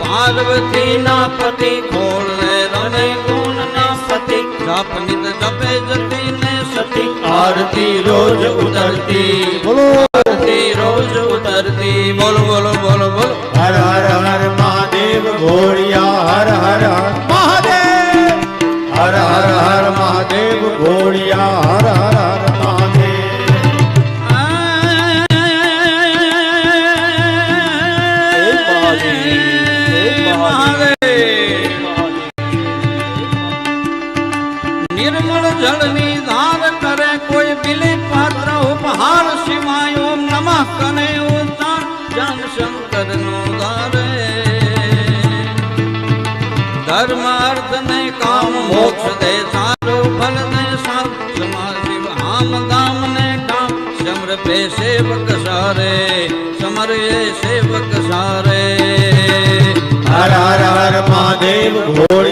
પાર્વતી ના પતિ ખોળ ને રણે ગુણ ના સતી જપ નિત જપે જતી ને સતી. આરતી રોજ ઉતરતી. બોલો. આરતી રોજ ઉતરતી. બોલો બોલો. નિર્મળ જળની ધાર કરે કોઈ બિલી પાત્ર ઉપહાર શિવાય ઓમ નમઃ કરે ઉચ્ચાર જાન શંકર નો ધારે ધર્મ અર્થ ને કામ મોક્ષ દે તપે સેવક સારે સમરે સેવક સારે. હર હર હર મહાદેવ ઘોડ